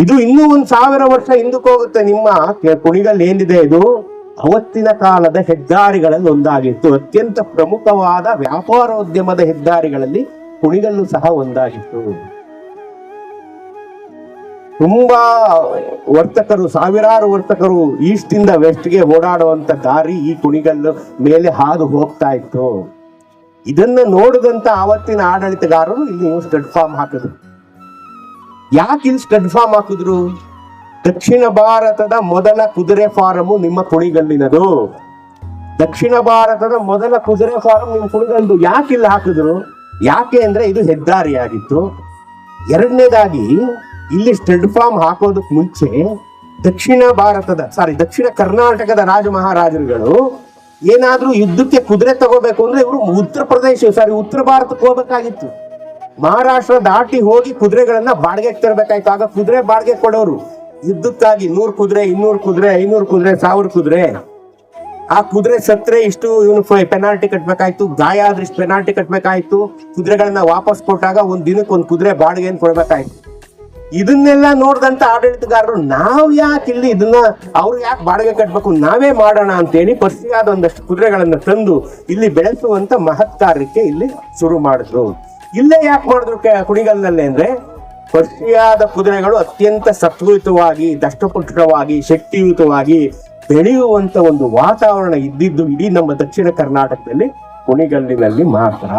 ಇದು ಇನ್ನೂ ಒಂದ್ ಸಾವಿರ ವರ್ಷ ಹಿಂದಕ್ಕೆ ಹೋಗುತ್ತೆ. ನಿಮ್ಮ ಕುಣಿಗಲ್ ಏನಿದೆ ಇದು? ಅವತ್ತಿನ ಕಾಲದ ಹೆದ್ದಾರಿಗಳಲ್ಲಿ ಒಂದಾಗಿತ್ತು. ಅತ್ಯಂತ ಪ್ರಮುಖವಾದ ವ್ಯಾಪಾರೋದ್ಯಮದ ಹೆದ್ದಾರಿಗಳಲ್ಲಿ ಕುಣಿಗಲ್ಲು ಸಹ ಒಂದಾಗಿತ್ತು. ತುಂಬಾ ವರ್ತಕರು, ಸಾವಿರಾರು ವರ್ತಕರು ಈಸ್ಟ್ ಇಂದ ವೆಸ್ಟ್ಗೆ ಓಡಾಡುವಂತ ದಾರಿ ಈ ಕುಣಿಗಲ್ಲು ಮೇಲೆ ಹಾದು ಹೋಗ್ತಾ ಇತ್ತು. ಇದನ್ನ ನೋಡಿದಂತ ಆವತ್ತಿನ ಆಡಳಿತಗಾರರು ಇಲ್ಲಿ ಸ್ಟಡ್ ಫಾರ್ಮ್ ಹಾಕಿದ್ರು. ಯಾಕೆ ಇಲ್ಲಿ ಸ್ಟಡ್ ಫಾರ್ಮ್ ಹಾಕಿದ್ರು? ದಕ್ಷಿಣ ಭಾರತದ ಮೊದಲ ಕುದುರೆ ಫಾರಂ ನಿಮ್ಮ ಕುಣಿಗಲ್ಲಿನದು. ದಕ್ಷಿಣ ಭಾರತದ ಮೊದಲ ಕುದುರೆ ಫಾರಂ ನಿಮ್ಮ ಕುಣಿಗಲ್ದು. ಯಾಕೆ ಇಲ್ಲಿ ಹಾಕಿದ್ರು? ಯಾಕೆ ಅಂದ್ರೆ ಇದು ಹೆದ್ದಾರಿ ಆಗಿತ್ತು ಎರಡನೇದಾಗಿ, ಇಲ್ಲಿ ಸ್ಟಡ್ ಫಾರ್ಮ್ ಹಾಕೋದಕ್ಕೆ ಮುಂಚೆ ದಕ್ಷಿಣ ಭಾರತದ ಸಾರಿ ದಕ್ಷಿಣ ಕರ್ನಾಟಕದ ರಾಜ ಮಹಾರಾಜರುಗಳು ಏನಾದ್ರೂ ಯುದ್ಧಕ್ಕೆ ಕುದುರೆ ತಗೋಬೇಕು ಅಂದ್ರೆ ಇವರು ಉತ್ತರ ಪ್ರದೇಶ ಸಾರಿ ಉತ್ತರ ಭಾರತಕ್ಕೆ ಹೋಗ್ಬೇಕಾಗಿತ್ತು. ಮಹಾರಾಷ್ಟ್ರ ದಾಟಿ ಹೋಗಿ ಕುದುರೆಗಳನ್ನ ಬಾಡಿಗೆಗೆ ತರಬೇಕಾಯ್ತು. ಆಗ ಕುದುರೆ ಬಾಡಿಗೆ ಕೊಡೋರು. ಯುದ್ಧಕ್ಕಾಗಿ ನೂರ್ ಕುದುರೆ, ಇನ್ನೂರು ಕುದುರೆ, ಐನೂರು ಕುದುರೆ, ಸಾವಿರ ಕುದುರೆ. ಆ ಕುದುರೆ ಸತ್ರೆ ಇಷ್ಟು ಇವನು ಪೆನಾಲ್ಟಿ ಕಟ್ಬೇಕಾಯ್ತು. ಗಾಯ ಆದ್ರೆ ಇಷ್ಟು ಪೆನಾಲ್ಟಿ ಕಟ್ಬೇಕಾಯ್ತು. ಕುದುರೆಗಳನ್ನ ವಾಪಸ್ ಕೊಟ್ಟಾಗ ಒಂದ್ ದಿನಕ್ಕೆ ಒಂದ್ ಕುದುರೆ ಬಾಡಿಗೆ ಕೊಡ್ಬೇಕಾಯ್ತು? ಇದನ್ನೆಲ್ಲ ನೋಡಿದಂತ ಆಡಳಿತಗಾರರು, ನಾವ್ ಯಾಕೆ ಇಲ್ಲಿ ಇದನ್ನ ಅವ್ರು ಯಾಕೆ ಬಾಡಿಗೆ ಕಟ್ಬೇಕು? ನಾವೇ ಮಾಡೋಣ ಅಂತೇಳಿ ಪರ್ಸಿಯಾದ ಒಂದಷ್ಟು ಕುದುರೆಗಳನ್ನ ತಂದು ಇಲ್ಲಿ ಬೆಳೆಸುವಂತ ಮಹತ್ ಇಲ್ಲಿ ಶುರು ಮಾಡಿದ್ರು. ಇಲ್ಲೇ ಯಾಕೆ ಮಾಡಿದ್ರು ಕುಣಿಗಲ್ನಲ್ಲೇ ಅಂದ್ರೆ ಪರ್ಷಿಯಾದ ಕುದುರೆಗಳು ಅತ್ಯಂತ ಸತ್ವಯುತವಾಗಿ ದಷ್ಟಪುಷ್ಟವಾಗಿ ಶಕ್ತಿಯುತವಾಗಿ ಬೆಳೆಯುವಂತ ಒಂದು ವಾತಾವರಣ ಇದ್ದಿದ್ದು ಇಡೀ ನಮ್ಮ ದಕ್ಷಿಣ ಕರ್ನಾಟಕದಲ್ಲಿ ಕುಣಿಗಲ್ಲಿನಲ್ಲಿ ಮಾತ್ರ.